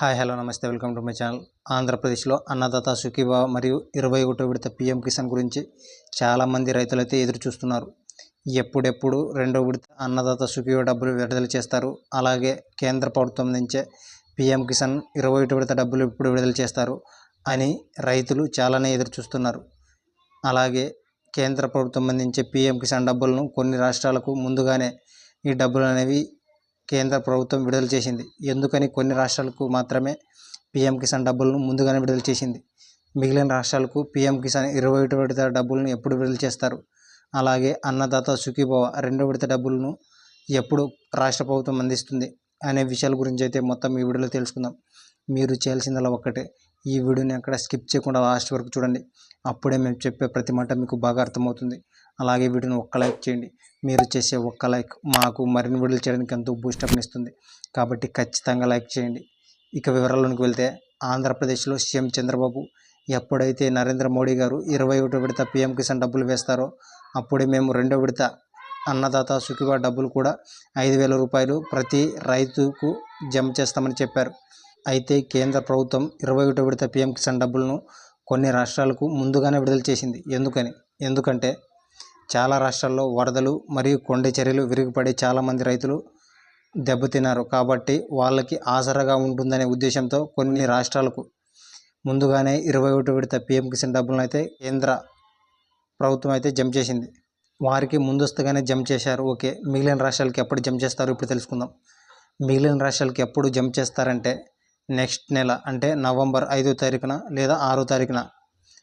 Hi hello namaste welcome to my channel. ఆంధ్రప్రదేశ్లో అన్నదాత సుఖీభావ మరియు ఇరవై ఒకటో విడత పిఎం కిసాన్ గురించి చాలామంది రైతులైతే ఎదురు చూస్తున్నారు ఎప్పుడెప్పుడు రెండో విడత అన్నదాత సుఖీభావ డబ్బులు విడుదల చేస్తారు? అలాగే కేంద్ర ప్రభుత్వం నుంచే పిఎం కిసాన్ ఇరవై ఒకటి విడత డబ్బులు ఎప్పుడు విడుదల చేస్తారు? అని రైతులు చాలానే ఎదురు చూస్తున్నారు అలాగే కేంద్ర ప్రభుత్వం అందించే పిఎం కిసాన్ డబ్బులను కొన్ని రాష్ట్రాలకు ముందుగానే ఈ డబ్బులు అనేవి కేంద్ర ప్రభుత్వం విడుదల చేసింది. ఎందుకని? కొన్ని రాష్ట్రాలకు మాత్రమే పీఎం కిసాన్ డబ్బులను ముందుగానే విడుదల చేసింది. మిగిలిన రాష్ట్రాలకు పీఎం కిసాన్ ఇరవై ఒకటి విడత డబ్బులను ఎప్పుడు విడుదల చేస్తారు? అలాగే అన్నదాత సుఖీభవ రెండో విడత డబ్బులను ఎప్పుడు రాష్ట్ర ప్రభుత్వం అందిస్తుంది? అనే విషయాల గురించి అయితే మొత్తం ఈ వీడియోలో తెలుసుకుందాం. మీరు చేయాల్సిందల్లా ఒక్కటే. ఈ వీడియోని అక్కడ స్కిప్ చేయకుండా లాస్ట్ వరకు చూడండి. అప్పుడే మేము చెప్పే ప్రతి మాట మీకు బాగా అర్థమవుతుంది. అలాగే వీడియోని ఒక్క లైక్ చేయండి. మీరు చేసే ఒక్క లైక్ మాకు మరిన్ని వీడియోలు చేయడానికి ఎంతో బూస్టప్ని ఇస్తుంది. కాబట్టి ఖచ్చితంగా లైక్ చేయండి. ఇక వివరాల్లోనికి వెళ్తే ఆంధ్రప్రదేశ్లో సీఎం చంద్రబాబు ఎప్పుడైతే నరేంద్ర మోడీ గారు ఇరవై ఒకటో విడత పీఎం కిసాన్ డబ్బులు వేస్తారో అప్పుడే మేము రెండో విడత అన్నదాత సుఖివా డబ్బులు కూడా ఐదు వేల రూపాయలు ప్రతి రైతుకు జమ చేస్తామని చెప్పారు. అయితే కేంద్ర ప్రభుత్వం ఇరవై ఒకటో విడత పీఎం కిసాన్ డబ్బులను కొన్ని రాష్ట్రాలకు ముందుగానే విడుదల చేసింది. ఎందుకని? ఎందుకంటే చాలా రాష్ట్రాల్లో వరదలు మరియు కొండ చర్యలు విరిగిపడి చాలామంది రైతులు దెబ్బతిన్నారు. కాబట్టి వాళ్ళకి ఆసరాగా ఉంటుందనే ఉద్దేశంతో కొన్ని రాష్ట్రాలకు ముందుగానే ఇరవై ఒకటి విడత పిఎం కిసాన్ డబ్బులను అయితే కేంద్ర ప్రభుత్వం అయితే జమ చేసింది. వారికి ముందస్తుగానే జమ చేశారు. ఓకే మిగిలిన రాష్ట్రాలకి ఎప్పుడు జమ చేస్తారో ఇప్పుడు తెలుసుకుందాం. మిగిలిన రాష్ట్రాలకి ఎప్పుడు జమ చేస్తారంటే నెక్స్ట్ నెల అంటే నవంబర్ ఐదో తారీఖున లేదా ఆరో తారీఖున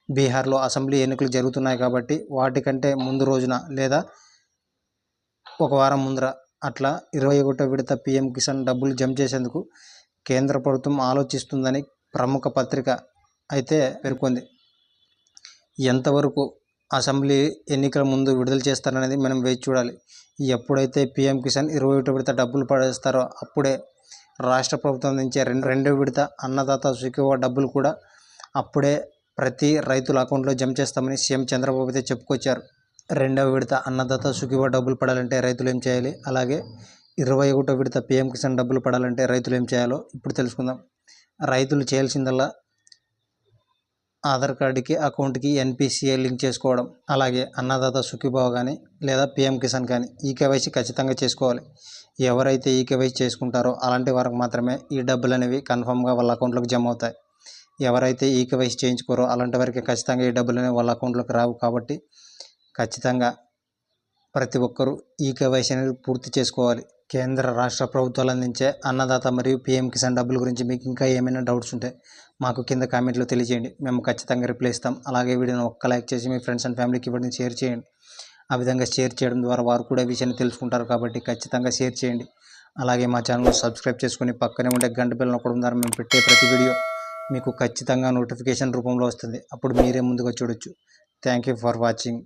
బీహార్లో అసెంబ్లీ ఎన్నికలు జరుగుతున్నాయి కాబట్టి వాటికంటే ముందు రోజున లేదా ఒక వారం ముందర అట్లా ఇరవై ఒకటో విడత పిఎం కిసాన్ డబ్బులు జమ చేసేందుకు కేంద్ర ప్రభుత్వం ఆలోచిస్తుందని ప్రముఖ పత్రిక అయితే పేర్కొంది. ఎంతవరకు అసెంబ్లీ ఎన్నికల ముందు విడుదల చేస్తారనేది మనం వేచి చూడాలి. ఎప్పుడైతే పిఎం కిసాన్ ఇరవై ఒకటో విడత డబ్బులు పడేస్తారో అప్పుడే రాష్ట్ర ప్రభుత్వం నుంచే రెండు రెండో విడత అన్నదాత సుఖీవ డబ్బులు కూడా అప్పుడే ప్రతి రైతుల అకౌంట్లో జమ చేస్తామని సీఎం చంద్రబాబు అయితే చెప్పుకొచ్చారు. రెండవ విడత అన్నదాత సుఖీవ డబ్బులు పడాలంటే రైతులు ఏం చేయాలి? అలాగే ఇరవై ఒకటో విడత పిఎం కిసాన్ డబ్బులు పడాలంటే రైతులు ఏం చేయాలో ఇప్పుడు తెలుసుకుందాం. రైతులు చేయాల్సిందల్లా ఆధార్ కార్డుకి అకౌంట్కి ఎన్పిసిఐ లింక్ చేసుకోవడం అలాగే అన్నదాత సుఖీభావ కానీ లేదా పిఎం కిసాన్ కానీ ఈ కేవైసీ ఖచ్చితంగా చేసుకోవాలి. ఎవరైతే ఈ కేవైసీ చేసుకుంటారో అలాంటి వారికి మాత్రమే ఈ డబ్బులు అనేవి కన్ఫామ్గా వాళ్ళ అకౌంట్లోకి జమ అవుతాయి. ఎవరైతే ఈ కేవైసీ చేయించుకోరో అలాంటి వారికి ఖచ్చితంగా ఈ డబ్బులు అనేవి వాళ్ళ అకౌంట్లోకి రావు కాబట్టి ఖచ్చితంగా ప్రతి ఒక్కరూ ఈ కేవైసీ అనేది పూర్తి చేసుకోవాలి. కేంద్ర రాష్ట్ర ప్రభుత్వాలు అందించే అన్నదాత మరియు పిఎం కిసాన్ డబ్బుల గురించి మీకు ఇంకా ఏమైనా డౌట్స్ ఉంటే మాకు కింద కామెంట్లో తెలియజేయండి. మేము ఖచ్చితంగా రిప్లై ఇస్తాం. అలాగే వీడియోని ఒక్క లైక్ చేసి మీ ఫ్రెండ్స్ అండ్ ఫ్యామిలీకి ఇవ్వడం షేర్ చేయండి. ఆ విధంగా షేర్ చేయడం ద్వారా వారు కూడా విషయాన్ని తెలుసుకుంటారు కాబట్టి ఖచ్చితంగా షేర్ చేయండి. అలాగే మా ఛానల్ సబ్స్క్రైబ్ చేసుకుని పక్కనే ఉండే గంట బిల్ నొక్కడం ద్వారా మేము పెట్టే ప్రతి వీడియో మీకు ఖచ్చితంగా నోటిఫికేషన్ రూపంలో వస్తుంది. అప్పుడు మీరే ముందుగా చూడొచ్చు. Thank you for watching.